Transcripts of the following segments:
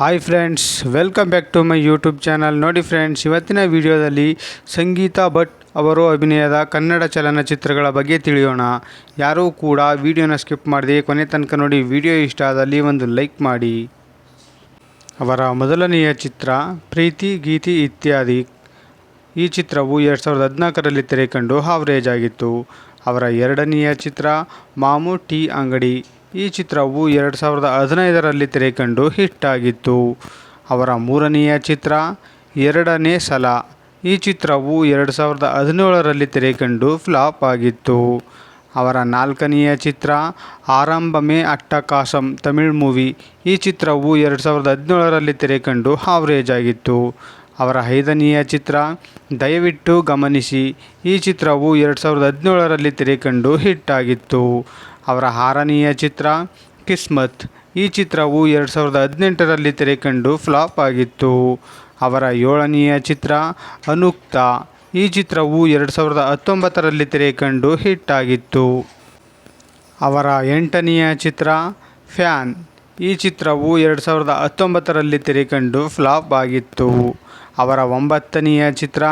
Hi friends welcome back to my YouTube channel ನೋಡಿ friends ಇವತ್ತಿನ ವಿಡಿಯೋದಲ್ಲಿ ಸಂಗೀತಾ ಭಟ್ ಅವರು ಅಭಿನಯದ ಕನ್ನಡ ಚಲನಚಿತ್ರಗಳ ಬಗ್ಗೆ ತಿಳಿಯೋಣ. ಯಾರೂ ಕೂಡ ವಿಡಿಯೋನ ಸ್ಕಿಪ್ ಮಾಡದೆ ಕೊನೆ ತನಕ ನೋಡಿ ವಿಡಿಯೋ ಇಷ್ಟ ಆದಲ್ಲಿ ಒಂದು ಲೈಕ್ ಮಾಡಿ. ಅವರ ಮೊದಲನೆಯ ಚಿತ್ರ ಪ್ರೀತಿ, ಗೀತಿ ಇತ್ಯಾದಿ. ಈ ಚಿತ್ರವು ಎರಡು ಸಾವಿರದ ಹದಿನಾಲ್ಕರಲ್ಲಿ ತೆರೆಕಂಡು ಹಾವರೇಜ್ ಆಗಿತ್ತು. ಅವರ ಎರಡನೆಯ ಚಿತ್ರ ಮಾಮು ಟೀ ಅಂಗಡಿ. ಈ ಚಿತ್ರವು ಎರಡು ಸಾವಿರದ ಹದಿನೈದರಲ್ಲಿ ತೆರೆಕಂಡು ಹಿಟ್ ಆಗಿತ್ತು ಅವರ ಮೂರನೆಯ ಚಿತ್ರ ಎರಡನೇ ಸಲ. ಈ ಚಿತ್ರವು ಎರಡು ಸಾವಿರದ ಹದಿನೇಳರಲ್ಲಿ ತೆರೆಕಂಡು ಫ್ಲಾಪ್ ಆಗಿತ್ತು. ಅವರ ನಾಲ್ಕನೆಯ ಚಿತ್ರ ಆರಂಭಮೇ ಅಟ್ಟಕಾಸಂ ತಮಿಳ್ ಮೂವಿ. ಈ ಚಿತ್ರವು ಎರಡು ಸಾವಿರದ ಹದಿನೇಳರಲ್ಲಿ ತೆರೆಕಂಡು ಆವರೇಜ್ ಆಗಿತ್ತು. ಅವರ ಐದನೆಯ ಚಿತ್ರ ದಯವಿಟ್ಟು ಗಮನಿಸಿ. ಈ ಚಿತ್ರವು ಎರಡು ಸಾವಿರದ ಹದಿನೇಳರಲ್ಲಿ ತೆರೆಕಂಡು ಹಿಟ್ ಆಗಿತ್ತು ಅವರ ಆರನೆಯ ಚಿತ್ರ, ಕಿಸ್ಮತ್. ಈ ಚಿತ್ರವು ಎರಡು ಸಾವಿರದ ಹದಿನೆಂಟರಲ್ಲಿ ತೆರೆಕಂಡು ಫ್ಲಾಪ್ ಆಗಿತ್ತು. ಅವರ ಏಳನೆಯ ಚಿತ್ರ, ಅನುಕ್ತ. ಈ ಚಿತ್ರವು ಎರಡು ಸಾವಿರದ ಹತ್ತೊಂಬತ್ತರಲ್ಲಿ ತೆರೆಕಂಡು ಹಿಟ್ ಆಗಿತ್ತು. ಅವರ ಎಂಟನೆಯ ಚಿತ್ರ, ಫ್ಯಾನ್. ಈ ಚಿತ್ರವು ಎರಡು ಸಾವಿರದ ಹತ್ತೊಂಬತ್ತರಲ್ಲಿ ತೆರೆಕಂಡು ಫ್ಲಾಪ್ ಆಗಿತ್ತು. ಅವರ ಒಂಬತ್ತನೆಯ ಚಿತ್ರ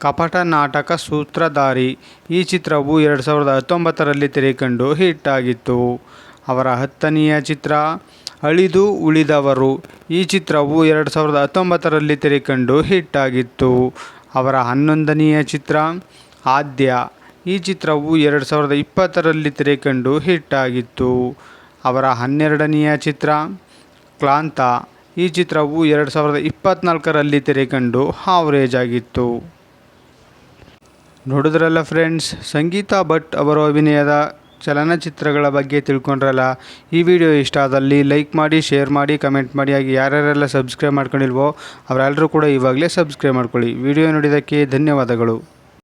ಕಪಟ ನಾಟಕ ಸೂತ್ರಧಾರಿ. ಈ ಚಿತ್ರವು ಎರಡು ಸಾವಿರದ ಹತ್ತೊಂಬತ್ತರಲ್ಲಿ ತೆರೆಕಂಡು ಹಿಟ್ ಆಗಿತ್ತು. ಅವರ ಹತ್ತನೆಯ ಚಿತ್ರ, ಅಳಿದು ಉಳಿದವರು. ಈ ಚಿತ್ರವು ಎರಡು ಸಾವಿರದ ಹತ್ತೊಂಬತ್ತರಲ್ಲಿ ತೆರೆಕಂಡು ಹಿಟ್ ಆಗಿತ್ತು. ಅವರ ಹನ್ನೊಂದನೆಯ ಚಿತ್ರ, ಆದ್ಯ. ಈ ಚಿತ್ರವು ಎರಡು ಸಾವಿರದ ಇಪ್ಪತ್ತರಲ್ಲಿ ತೆರೆಕಂಡು ಹಿಟ್ ಆಗಿತ್ತು. ಅವರ ಹನ್ನೆರಡನೆಯ ಚಿತ್ರ, ಕ್ಲಾಂತ. ಈ ಚಿತ್ರವು ಎರಡು ಸಾವಿರದ ಇಪ್ಪತ್ತ್ನಾಲ್ಕರಲ್ಲಿ ತೆರೆಕಂಡು ಹಾವರೇಜ್ ಆಗಿತ್ತು. ನೋಡಿದ್ರಲ್ಲ ಫ್ರೆಂಡ್ಸ್ ಸಂಗೀತಾ ಭಟ್ ಅವರ ಅಭಿನಯದ ಚಲನಚಿತ್ರಗಳ ಬಗ್ಗೆ ತಿಳ್ಕೊಂಡ್ರಲ್ಲ, ಈ ವಿಡಿಯೋ ಇಷ್ಟ ಆದಲ್ಲಿ ಲೈಕ್ ಮಾಡಿ ಶೇರ್ ಮಾಡಿ ಕಮೆಂಟ್ ಮಾಡಿ, ಹಾಗೆ ಯಾರ್ಯಾರೆಲ್ಲ ಸಬ್ಸ್ಕ್ರೈಬ್ ಮಾಡ್ಕೊಂಡಿಲ್ವೋ ಅವರೆಲ್ಲರೂ ಕೂಡ ಇವಾಗಲೇ ಸಬ್ಸ್ಕ್ರೈಬ್ ಮಾಡ್ಕೊಳ್ಳಿ. ವಿಡಿಯೋ ನೋಡಿದ್ದಕ್ಕೆ ಧನ್ಯವಾದಗಳು.